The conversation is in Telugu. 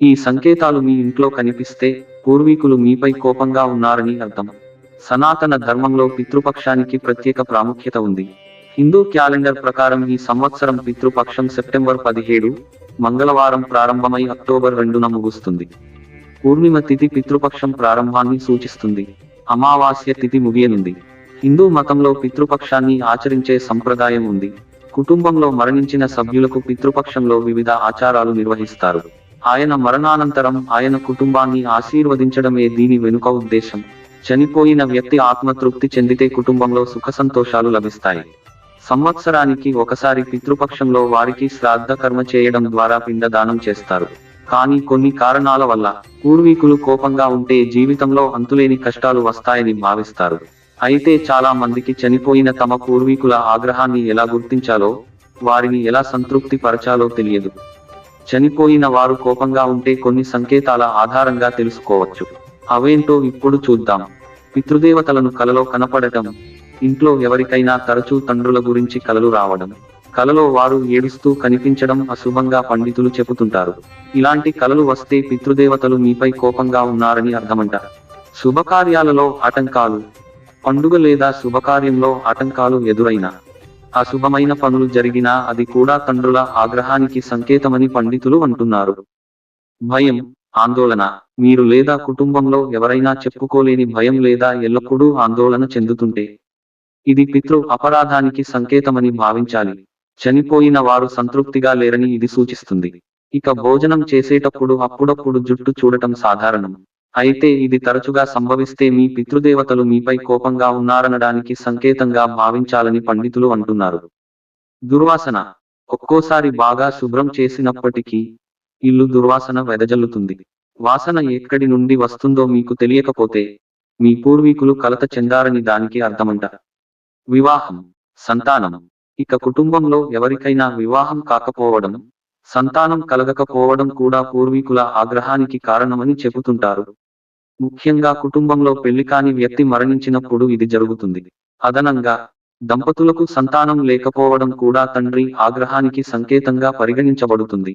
ఈ సంకేతాలు మీ ఇంట్లో కనిపిస్తే పూర్వీకులు మీపై కోపంగా ఉన్నారని అర్థం. సనాతన ధర్మంలో పితృపక్షానికి ప్రత్యేక ప్రాముఖ్యత ఉంది. హిందూ క్యాలెండర్ ప్రకారం ఈ సంవత్సరం పితృపక్షం సెప్టెంబర్ పదిహేడు మంగళవారం ప్రారంభమై అక్టోబర్ రెండున ముగుస్తుంది. పూర్ణిమ తిథి పితృపక్షం ప్రారంభాన్ని సూచిస్తుంది. అమావాస్య తిథి ముగియనుంది. హిందూ మతంలో పితృపక్షాన్ని ఆచరించే సంప్రదాయం ఉంది. కుటుంబంలో మరణించిన సభ్యులకు పితృపక్షంలో వివిధ ఆచారాలు నిర్వహిస్తారు. ఆయన మరణానంతరం ఆయన కుటుంబాన్ని ఆశీర్వదించడమే దీని వెనుక ఉద్దేశం. చనిపోయిన వ్యక్తి ఆత్మతృప్తి చెందితే కుటుంబంలో సుఖ సంతోషాలు లభిస్తాయి. సంవత్సరానికి ఒకసారి పితృపక్షంలో వారికి శ్రాద్ధ కర్మ చేయడం ద్వారా పిండదానం చేస్తారు. కానీ కొన్ని కారణాల వల్ల పూర్వీకులు కోపంగా ఉంటే జీవితంలో అంతులేని కష్టాలు వస్తాయని భావిస్తారు. అయితే చాలా మందికి చనిపోయిన తమ పూర్వీకుల ఆగ్రహాన్ని ఎలా గుర్తించాలో వారిని ఎలా సంతృప్తి పరచాలో తెలియదు. చనిపోయిన వారు కోపంగా ఉంటే కొన్ని సంకేతాల ఆధారంగా తెలుసుకోవచ్చు. అవేంటో ఇప్పుడు చూద్దాం. పితృదేవతలను కలలో కనపడటం ఇంట్లో ఎవరికైనా తరచూ తండ్రుల గురించి కలలు రావడం కలలో వారు ఏడుస్తూ కనిపించడం అశుభంగా పండితులు చెబుతుంటారు. ఇలాంటి కలలు వస్తే పితృదేవతలు మీపై కోపంగా ఉన్నారని అర్థమంట. శుభకార్యాలలో ఆటంకాలు పండుగ లేదా శుభకార్యంలో ఆటంకాలు ఎదురైనా అశుభమైన పనులు జరిగినా అది కూడా తండ్రుల ఆగ్రహానికి సంకేతమని పండితులు అంటున్నారు. భయం ఆందోళన. మీరు లేదా కుటుంబంలో ఎవరైనా చెప్పుకోలేని భయం లేదా ఎల్లప్పుడూ ఆందోళన చెందుతుంటే ఇది పితృ అపరాధానికి సంకేతమని భావించాలి. చనిపోయిన వారు సంతృప్తిగా లేరని ఇది సూచిస్తుంది. ఇక భోజనం చేసేటప్పుడు అప్పుడప్పుడు జుట్టు చూడటం సాధారణం. అయితే ఇది తరచుగా సంభవిస్తే మీ పితృదేవతలు మీపై కోపంగా ఉన్నారనడానికి సంకేతంగా భావించాలని పండితులు అంటున్నారు. దుర్వాసన. ఒక్కోసారి బాగా శుభ్రం చేసినప్పటికీ ఇల్లు దుర్వాసన వెదజల్లుతుంది. వాసన ఎక్కడి నుండి వస్తుందో మీకు తెలియకపోతే మీ పూర్వీకులు కలత చెందారని దానికి అర్థమంట. వివాహం. సంతానం. ఇక కుటుంబంలో ఎవరికైనా వివాహం కాకపోవడం సంతానం కలగకపోవడం కూడా పూర్వీకుల ఆగ్రహానికి కారణమని చెబుతుంటారు. ముఖ్యంగా కుటుంబంలో పెళ్ళి కాని వ్యక్తి మరణించినప్పుడు ఇది జరుగుతుంది. అదనంగా దంపతులకు సంతానం లేకపోవడం కూడా తండ్రి ఆగ్రహానికి సంకేతంగా పరిగణించబడుతుంది.